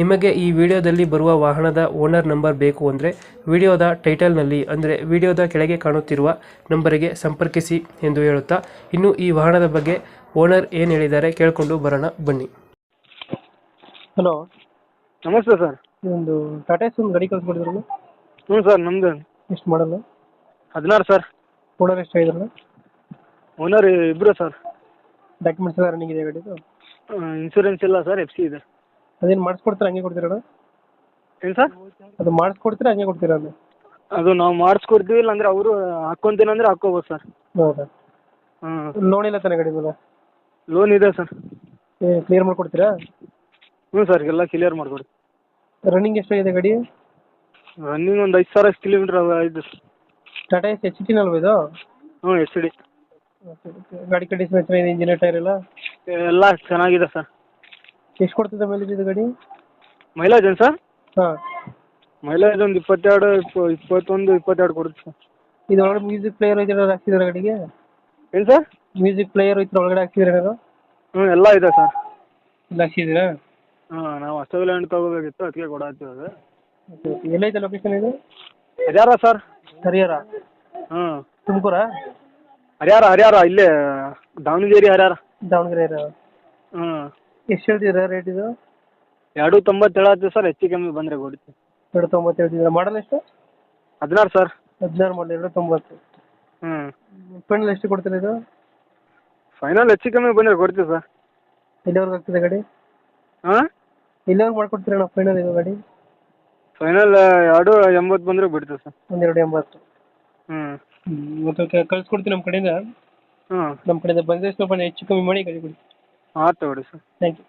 ನಿಮಗೆ ಈ ವಿಡಿಯೋದಲ್ಲಿ ಬರುವ ವಾಹನದ ಓನರ್ ನಂಬರ್ ಬೇಕು ಅಂದರೆ ವಿಡಿಯೋದ ಟೈಟಲ್ನಲ್ಲಿ ಅಂದರೆ ವಿಡಿಯೋದ ಕೆಳಗೆ ಕಾಣುತ್ತಿರುವ ನಂಬರಿಗೆ ಸಂಪರ್ಕಿಸಿ ಎಂದು ಹೇಳುತ್ತಾ ಇನ್ನು ಈ ವಾಹನದ ಬಗ್ಗೆ ಓನರ್ ಏನು ಹೇಳಿದ್ದಾರೆ ಕೇಳಿಕೊಂಡು ಬರೋಣ ಬನ್ನಿ. ಹಲೋ. ನಮಸ್ತೆ ಸರ್. ಒಂದು ಟಾಟಾ ಸುಮ್ ಗಾಡಿ ಕಳ್ಸ್ಕೊಡಿದ್ರಲ್ಲ? ಹ್ಞೂ ಸರ್ ನಮ್ದು. ಎಷ್ಟು ಮಾಡಲ್ಲ ಹದಿನಾರು ಸರ್. ಓನರ್ ಎಷ್ಟು ಆಗಿದ್ರಲ್ಲ? ಓನರ್ ಇಬ್ಬರು ಸರ್. ಡಾಕ್ಯುಮೆಂಟ್ಸ್ ಎಲ್ಲ ರನ್ನಿಂಗ್ ಇದೆ ಗಾಡಿದು? ಇನ್ಶೂರೆನ್ಸ್ ಇಲ್ಲ ಸರ್ ಎಫ್ ಸಿ ಇದೆ. ಅದೇನು ಮಾಡಿಸ್ಕೊಡ್ತೀರಾ ಹಂಗೆ ಕೊಡ್ತೀರಾ ಏನು ಸರ್? ಅದು ಮಾಡಿಸ್ಕೊಡ್ತೀರಾ ಹಂಗೆ ಕೊಡ್ತೀರಾ ಅದು? ಅದು ನಾವು ಮಾಡಿಸ್ಕೊಡ್ತೀವಿ ಇಲ್ಲಾಂದ್ರೆ ಅವರು ಹಾಕೊಂತೀನಿ ಅಂದ್ರೆ ಹಾಕೋಬಹುದು ಸರ್. ಹೌದಾ? ಹಾಂ. ಲೋನ್ ಇಲ್ಲ ತಾನೆ ಗಾಡಿ ಮೇಲೆ? ಲೋನ್ ಇದೆ ಸರ್. ಕ್ಲಿಯರ್ ಮಾಡ್ಕೊಡ್ತೀರಾ? ಹ್ಞೂ ಸರ್ ಎಲ್ಲ ಕ್ಲಿಯರ್ ಮಾಡಿಕೊಡಿ. ರನ್ನಿಂಗ್ ಎಷ್ಟಾಗಿದೆ ಗಾಡಿ? ರನ್ನಿಂಗ್ ಒಂದು ಐದು ಸಾವಿರ ಕಿಲೋಮೀಟ್ರ್ ಆಯ್ತು sir. Tata S H T ಅಲ್ವ ಇದು? ಹ್ಞೂ ಎಚ್ ಡಿ. ಗಾಡಿ ಕಂಡೀಷನ್ ಚೆನ್ನಾಗಿದೆ ಇಂಜಿನ್ ಟೈರ್ ಎಲ್ಲ? ಎಲ್ಲ ಚೆನ್ನಾಗಿದೆ ಸರ್. ಎಷ್ಟು ಕೊಡ್ತದೆ ಮೈಲೇಜ್ ಇದು ಗಾಡಿ? ಮೈಲೇಜ್ ಏನು ಸರ್? ಹಾಂ. ಮೈಲೇಜ್ ಒಂದು ಇಪ್ಪತ್ತೆರಡು ಇಪ್ಪ ಇಪ್ಪತ್ತೊಂದು ಇಪ್ಪತ್ತೆರಡು ಕೊಡುತ್ತೆ ಸರ್. ಇದು ಒಳಗಡೆ ಮ್ಯೂಸಿಕ್ ಪ್ಲೇಯರ್ ಐತೆ ಹಾಕ್ಸಿದ್ರೆ ಗಾಡಿಗೆ? ಏನು ಸರ್? ಮ್ಯೂಸಿಕ್ ಪ್ಲೇಯರ್ ಇದ್ರೆ ಒಳಗಡೆ ಹಾಕ್ಸಿದ್ರೆ ಏನಾದ್ರು? ಹ್ಞೂ ಎಲ್ಲ ಇದೆ ಸರ್. ಇಲ್ಲ ಹಾಕ್ಸಿದ್ದೀರಾ ಹಾಂ ನಾವು ಅಷ್ಟೊಂದು ತೊಗೋಬೇಕಿತ್ತು ಅದಕ್ಕೆ ಕೊಡತ್ತೀವಿ ಅದು. ಎಲ್ಲೈತೆ ಲೊಕೇಶನ್ ಇದು? ಹರಿಯಾರ ಸರ್. ಹರಿಹರ? ಹಾಂ ತುಮಕೂರ? ಹರಿಯಾರ ಹರಿಯಾರ ಇಲ್ಲೇ ದಾವಣಗೆರೆ ಹರಿಯಾರ ದಾವಣಗೆರೆ ಹರಿಹರ. ಹ್ಞೂ ಎಷ್ಟು ಹೇಳ್ತಿದ್ದೀರಾ ರೇಟ್ ಇದು? ಎರಡು ತೊಂಬತ್ತು ಹೇಳತ್ತೀವಿ ಸರ್ ಹೆಚ್ಚು ಕಮ್ಮಿ ಬಂದರೆ ಕೊಡ್ತೀವಿ ಎರಡು ತೊಂಬತ್ತು ಹೇಳ್ತಿದ್ದೀರಾ ಮಾಡಲ್ ಎಷ್ಟು? ಹದಿನಾರು ಸರ್ ಹದಿನಾರು ಮಾಡಲ್ ಎರಡು ತೊಂಬತ್ತು. ಹ್ಞೂ ಫೈನಲ್ ಎಷ್ಟು ಕೊಡ್ತೀರಾ ಇದು? ಫೈನಲ್ ಹೆಚ್ಚು ಕಮ್ಮಿ ಬಂದರೆ ಕೊಡ್ತೀವಿ ಸರ್ ಎಲ್ಲಿವರೆಗೆ ಆಗ್ತದೆ ಗಾಡಿ? ಹಾಂ? ಎಲ್ಲಿವರೆಗೆ ಮಾಡ್ಕೊಡ್ತೀರಾ ಫೈನಲ್ ಇದು ಗಾಡಿ? ಫೈನಲ್ ಎರಡು ಎಂಬತ್ತು ಬಂದರೆ ಬಿಡ್ತೀವಿ ಸರ್ ಒಂದೆರಡು ಎಂಬತ್ತು. ಹ್ಞೂ ಮತ್ತೆ ಕಳ್ಸ್ಕೊಡ್ತೀನಿ ನಮ್ಮ ಕಡೆಯಿಂದ. ಹ್ಞೂ ನಮ್ಮ ಕಡೆಯಿಂದ ಬಂದರೆ ಸ್ವಲ್ಪ ಹೆಚ್ಚು ಕಮ್ಮಿ ಮಾಡಿ ಗಾಡಿ ಕೊಡಿ. ಹಾಂ ತಗೊಳ್ಳಿ ಸರ್ ಥ್ಯಾಂಕ್ ಯು